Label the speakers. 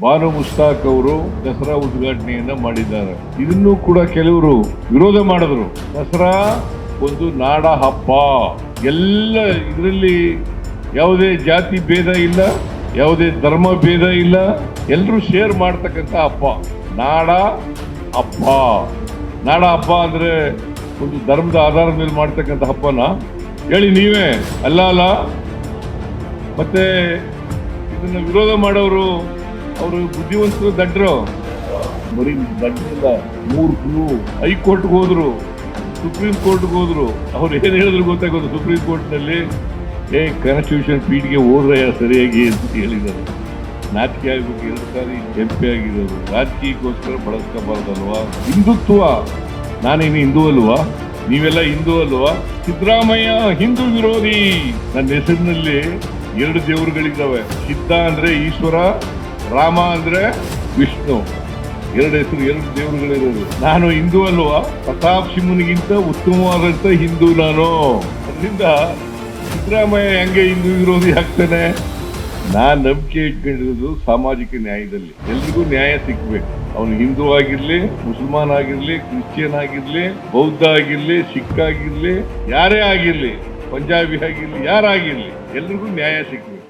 Speaker 1: ಬಾನು ಮುಸ್ತಾಕ್ ಅವರು ದಸರಾ ಉದ್ಘಾಟನೆಯನ್ನ ಮಾಡಿದ್ದಾರೆ. ಇದನ್ನು ಕೂಡ ಕೆಲವರು ವಿರೋಧ ಮಾಡಿದ್ರು. ದಸರಾ ಒಂದು ನಾಡ ಹಬ್ಬ. ಎಲ್ಲ ಇದರಲ್ಲಿ ಯಾವುದೇ ಜಾತಿ ಭೇದ ಇಲ್ಲ, ಯಾವುದೇ ಧರ್ಮ ಭೇದ ಇಲ್ಲ. ಎಲ್ಲರೂ ಶೇರ್ ಮಾಡ್ತಕ್ಕಂಥ ಹಬ್ಬ. ನಾಡ ಹಬ್ಬ. ನಾಡ ಹಬ್ಬ ಅಂದ್ರೆ ಒಂದು ಧರ್ಮದ ಆಧಾರದ ಮೇಲೆ ಮಾಡ್ತಕ್ಕಂಥ ಹಬ್ಬನ? ಹೇಳಿ ನೀವೇ. ಅಲ್ಲ ಅಲ್ಲ. ಮತ್ತೆ ಇದನ್ನು ವಿರೋಧ ಮಾಡೋರು ಅವರು ಬುದ್ಧಿವಂತರು, ದಡ್ರು. ಬರೀ ದಡ್ಡಿಲ್ಲ ಮೂರ್ಖರು ಹೈಕೋರ್ಟ್ಗೆ ಹೋದ್ರು, ಸುಪ್ರೀಂ ಕೋರ್ಟ್ಗೆ ಹೋದ್ರು. ಅವ್ರು ಏನು ಹೇಳಿದ್ರು ಗೊತ್ತಾಗೋದು ಸುಪ್ರೀಂ ಕೋರ್ಟ್ನಲ್ಲಿ, ಏ ಕಾನ್ಸ್ಟಿಟ್ಯೂಷನ್ ಪೀಠ್ಗೆ ಹೋದ್ರೆ ಸರಿಯಾಗಿ ಅಂತ ಹೇಳಿದ್ದಾರೆ ನಾಚಿಕೆ ಆಗಬೇಕು, ಎರಡು ಸಾರಿ ಎಂಪಿ ಆಗಿರೋರು. ರಾಜಕೀಯಕ್ಕೋಸ್ಕರ ಬಳಸ್ಕೋಬಾರ್ದಲ್ವಾ? ಹಿಂದುತ್ವ. ನಾನೇನು ಹಿಂದೂ ಅಲ್ವಾ? ನೀವೆಲ್ಲ ಹಿಂದೂ ಅಲ್ವಾ? ಸಿದ್ದರಾಮಯ್ಯ, ಹಿಂದೂ ವಿರೋಧಿ. ನನ್ನ ಹೆಸರಿನಲ್ಲಿ ಎರಡು ದೇವರುಗಳಿದ್ದಾವೆ. ಸಿದ್ಧ ಅಂದ್ರೆ ಈಶ್ವರ ರಾಮ ಅಂದ್ರೆ ವಿಷ್ಣು. ಎರಡು ಹೆಸರು, ಎರಡು ದೇವರುಗಳಿರೋದು. ನಾನು ಹಿಂದೂ ಅಲ್ವಾ? ಪ್ರತಾಪ್ ಸಿಂಹನಿಗಿಂತ ಉತ್ತಮವಾದಂತ ಹಿಂದೂ ನಾನು. ಅದರಿಂದ ಸಿದ್ದರಾಮಯ್ಯ ಹೆಂಗೆ ಹಿಂದೂ ವಿರೋಧಿ ಆಗ್ತಾನೆ? ನಾನು ನಂಬಿಕೆ ಇಟ್ಕೊಂಡಿರೋದು ಸಾಮಾಜಿಕ ನ್ಯಾಯದಲ್ಲಿ. ಎಲ್ರಿಗೂ ನ್ಯಾಯ ಸಿಗ್ಬೇಕು. ಅವನು ಹಿಂದೂ ಆಗಿರ್ಲಿ, ಮುಸಲ್ಮಾನ್ ಆಗಿರ್ಲಿ, ಕ್ರಿಶ್ಚಿಯನ್ ಆಗಿರ್ಲಿ, ಬೌದ್ಧ ಆಗಿರ್ಲಿ, ಸಿಖ್ ಆಗಿರ್ಲಿ, ಯಾರೇ ಆಗಿರ್ಲಿ, ಪಂಜಾಬಿ ಆಗಿರ್ಲಿ ಯಾರಾಗಿರ್ಲಿ ಎಲ್ರಿಗೂ ನ್ಯಾಯ ಸಿಗ್ಬೇಕು.